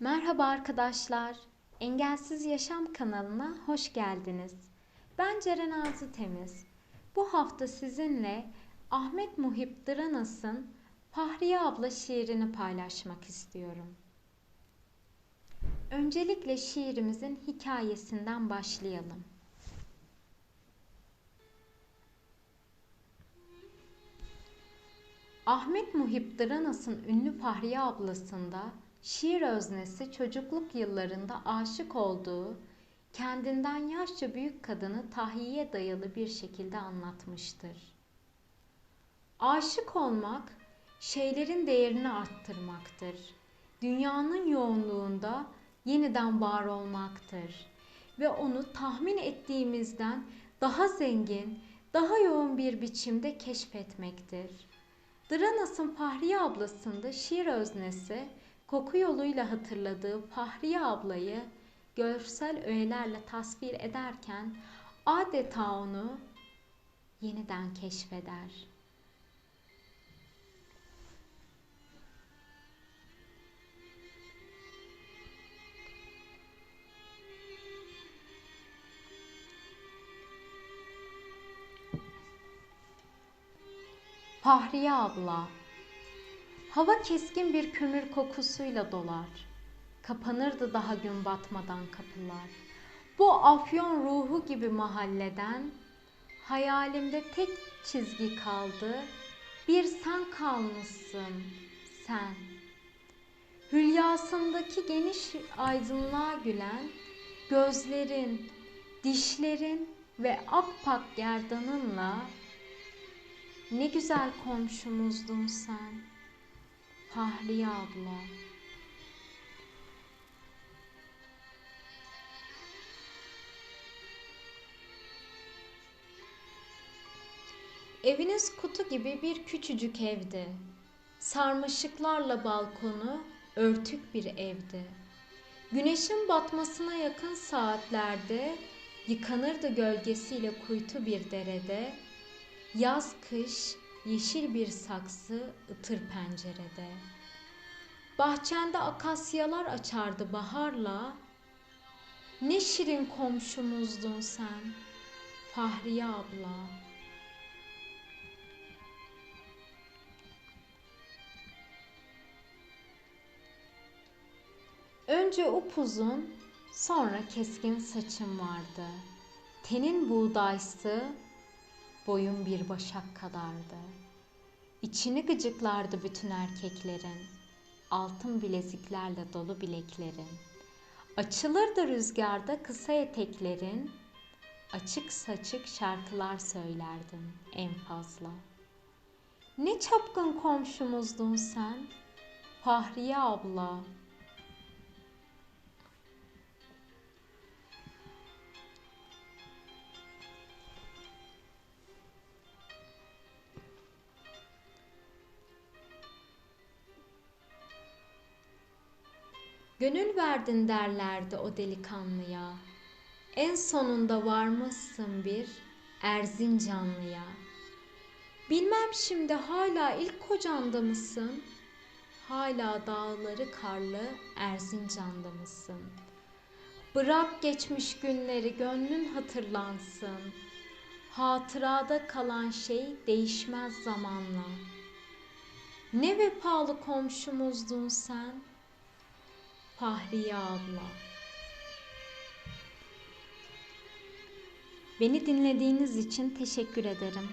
Merhaba arkadaşlar. Engelsiz Yaşam kanalına hoş geldiniz. Ben Ceren Arzu Temiz. Bu hafta sizinle Ahmet Muhip Dıranas'ın Fahriye abla şiirini paylaşmak istiyorum. Öncelikle şiirimizin hikayesinden başlayalım. Ahmet Muhip Dıranas'ın ünlü Fahriye ablasında şiir öznesi çocukluk yıllarında aşık olduğu, kendinden yaşça büyük kadını tahyiye dayalı bir şekilde anlatmıştır. Aşık olmak, şeylerin değerini arttırmaktır. Dünyanın yoğunluğunda yeniden var olmaktır ve onu tahmin ettiğimizden daha zengin, daha yoğun bir biçimde keşfetmektir. Dranas'ın Fahriye ablasında şiir öznesi koku yoluyla hatırladığı Fahriye ablayı görsel öğelerle tasvir ederken adeta onu yeniden keşfeder. Fahriye abla Hava keskin bir kömür kokusuyla dolar. Kapanırdı daha gün batmadan kapılar. Bu afyon ruhu gibi mahalleden hayalimde tek çizgi kaldı. Bir sen kalmışsın sen. Hülyasındaki geniş aydınlığa gülen gözlerin, dişlerin ve akpak gerdanınla ne güzel komşumuzdun sen. Fahriye abla. Eviniz kutu gibi bir küçücük evdi. Sarmaşıklarla balkonu örtük bir evdi. Güneşin batmasına yakın saatlerde yıkanırdı gölgesiyle kuytu bir derede. Yaz kış yeşil bir saksı ıtır pencerede. Bahçende akasyalar açardı baharla. Ne şirin komşumuzdun sen, Fahriye abla. Önce upuzun, sonra keskin saçın vardı. Tenin buğdaysı, boyun bir başak kadardı. İçini gıcıklardı bütün erkeklerin, altın bileziklerle dolu bileklerin. Açılırdı rüzgarda kısa eteklerin, açık saçık şarkılar söylerdin en fazla. Ne çapkın komşumuzdun sen, Fahriye abla.'' Gönül verdin derlerdi o delikanlıya. En sonunda varmışsın bir Erzincanlıya. Bilmem şimdi hala ilk kocanda mısın? Hala dağları karlı Erzincan'da mısın? Bırak geçmiş günleri gönlün hatırlansın. Hatırada kalan şey değişmez zamanla. Ne vefalı komşumuzdun sen.'' Fahriye abla. Beni dinlediğiniz için teşekkür ederim.